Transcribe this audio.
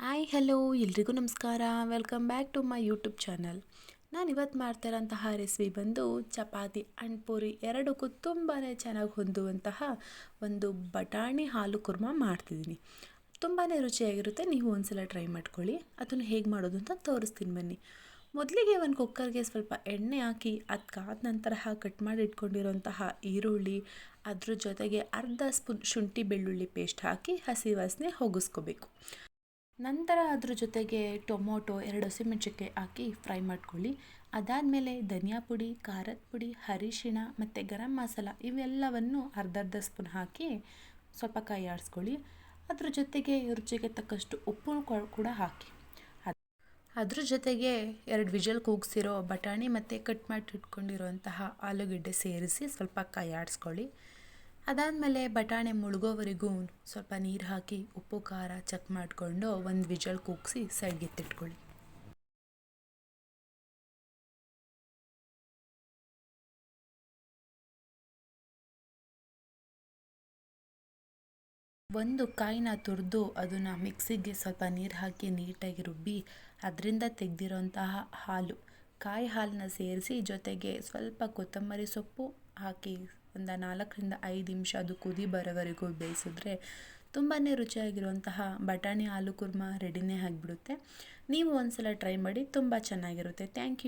Hi, hello, ಎಲ್ರಿಗೂ ನಮಸ್ಕಾರ. Welcome back to my YouTube channel ನಾನು ಇವತ್ತು ಮಾಡ್ತಿರೋಂತಹ ರೆಸಿಪಿ ಬಂದು ಚಪಾತಿ ಅಂಡ್ ಪೂರಿ ಎರಡಕ್ಕೂ ತುಂಬಾ ಚೆನ್ನಾಗಿ ಹೊಂದುವಂತಹ ಒಂದು ಬಟಾಣಿ ಹಾಲು ಕುರ್ಮ ಮಾಡ್ತಿದ್ದೀನಿ. ತುಂಬಾ ರುಚಿಯಾಗಿರುತ್ತೆ. ನೀವು ಒಂದ್ಸಲ ಟ್ರೈ ಮಾಡ್ಕೊಳ್ಳಿ. ಅದನ್ನು ಹೇಗೆ ಮಾಡೋದು ಅಂತ ತೋರಿಸ್ತೀನಿ ಬನ್ನಿ. ಮೊದಲಿಗೆ ಒಂದು ಕುಕ್ಕರ್ಗೆ ಸ್ವಲ್ಪ ಎಣ್ಣೆ ಹಾಕಿ ಅದಕ್ಕಾದ ನಂತರ ಕಟ್ ಮಾಡಿ ಇಟ್ಕೊಂಡಿರೋಂತಹ ಈರುಳ್ಳಿ, ಅದ್ರ ಜೊತೆಗೆ ಅರ್ಧ ಸ್ಪೂನ್ ಶುಂಠಿ ಬೆಳ್ಳುಳ್ಳಿ ಪೇಸ್ಟ್ ಹಾಕಿ ಹಸಿ ವಾಸನೆ ಹೋಗಿಸ್ಕೋಬೇಕು. ನಂತರ ಅದ್ರ ಜೊತೆಗೆ ಟೊಮೊಟೊ ಎರಡು ಹಸಿಮೆಣ್ಸಿಕಾಯಿ ಹಾಕಿ ಫ್ರೈ ಮಾಡ್ಕೊಳ್ಳಿ. ಅದಾದಮೇಲೆ ಧನಿಯಾ ಪುಡಿ, ಖಾರದ ಪುಡಿ, ಅರಿಶಿಣ ಮತ್ತು ಗರಂ ಮಸಾಲ ಇವೆಲ್ಲವನ್ನು ಅರ್ಧ ಅರ್ಧ ಸ್ಪೂನ್ ಹಾಕಿ ಸ್ವಲ್ಪ ಕೈ ಆಡಿಸ್ಕೊಳ್ಳಿ ಅದ್ರ ಜೊತೆಗೆ ರುಚಿಗೆ ತಕ್ಕಷ್ಟು ಉಪ್ಪು ಕೂಡ ಹಾಕಿ. ಅದ್ರ ಜೊತೆಗೆ ಎರಡು ವಿಜಲ್ ಕೂಗಿಸಿರೋ ಬಟಾಣಿ ಮತ್ತು ಕಟ್ ಮಾಡಿ ಇಟ್ಕೊಂಡಿರೋಂತಹ ಆಲೂಗಡ್ಡೆ ಸೇರಿಸಿ ಸ್ವಲ್ಪ ಕೈ ಆಡಿಸ್ಕೊಳ್ಳಿ ಅದಾದಮೇಲೆ ಬಟಾಣಿ ಮುಳುಗೋವರೆಗೂ ಸ್ವಲ್ಪ ನೀರು ಹಾಕಿ ಉಪ್ಪು, ಖಾರ ಚೆಕ್ ಮಾಡಿಕೊಂಡು ಒಂದು ವಿಜಲ್ ಕೂಗಿಸಿ ಸೈಡ್ಗೆ ಎತ್ತಿಟ್ಕೊಳ್ಳಿ. ಒಂದು ಕಾಯಿನ ತುರಿದು ಅದನ್ನು ಮಿಕ್ಸಿಗೆ ಸ್ವಲ್ಪ ನೀರು ಹಾಕಿ ನೀಟಾಗಿ ರುಬ್ಬಿ ಅದರಿಂದ ತೆಗೆದಿರೋಂತಹ ಹಾಲು. ಕಾಯಿ ಹಾಲನ್ನ ಸೇರಿಸಿ ಜೊತೆಗೆ ಸ್ವಲ್ಪ ಕೊತ್ತಂಬರಿ ಸೊಪ್ಪು ಹಾಕಿ ಒಂದು ನಾಲ್ಕರಿಂದ ಐದು ನಿಮಿಷ ಅದು ಕುದಿ ಬರೋವರೆಗೂ ಬೇಯಿಸಿದ್ರೆ ತುಂಬಾ ರುಚಿಯಾಗಿರುವಂತಹ ಬಟಾಣಿ, ಆಲೂ ಕುರ್ಮ ರೆಡಿನೇ ಆಗಿಬಿಡುತ್ತೆ. ನೀವು ಒಂದ್ಸಲ ಟ್ರೈ ಮಾಡಿ ತುಂಬ ಚೆನ್ನಾಗಿರುತ್ತೆ. Thank you